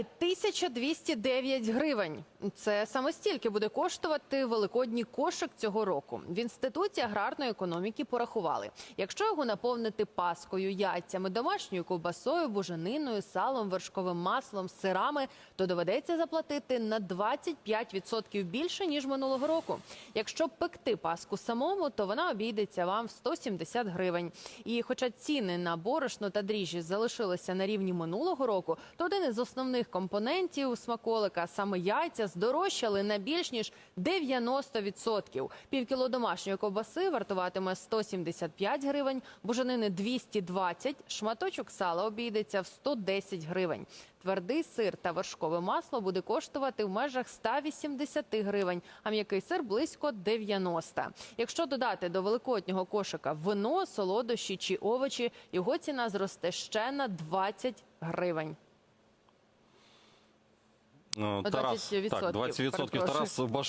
1209 гривень. Це саме стільки буде коштувати великодній кошик цього року. В інституті аграрної економіки порахували, якщо його наповнити паскою, яйцями, домашньою ковбасою, бужениною, салом, вершковим маслом, сирами, то доведеться заплатити на 25% більше ніж минулого року. Якщо пекти паску самому, то вона обійдеться вам в 170 гривень. І хоча ціни на борошно та дріжджі залишилися на рівні минулого року, то один із основних компонентів смаколика, саме яйця, здорожчали на більш ніж 90%. Півкіло домашньої ковбаси вартуватиме 175 гривень, буженини 220, шматочок сала обійдеться в 110 гривень. Твердий сир та вершкове масло буде коштувати в межах 180 гривень, а м'який сир близько 90. Якщо додати до великоднього кошика вино, солодощі чи овочі, його ціна зросте ще на 20 гривень. Е, Тарас, 20%, так, 20% перепрошую. Тарас Баш.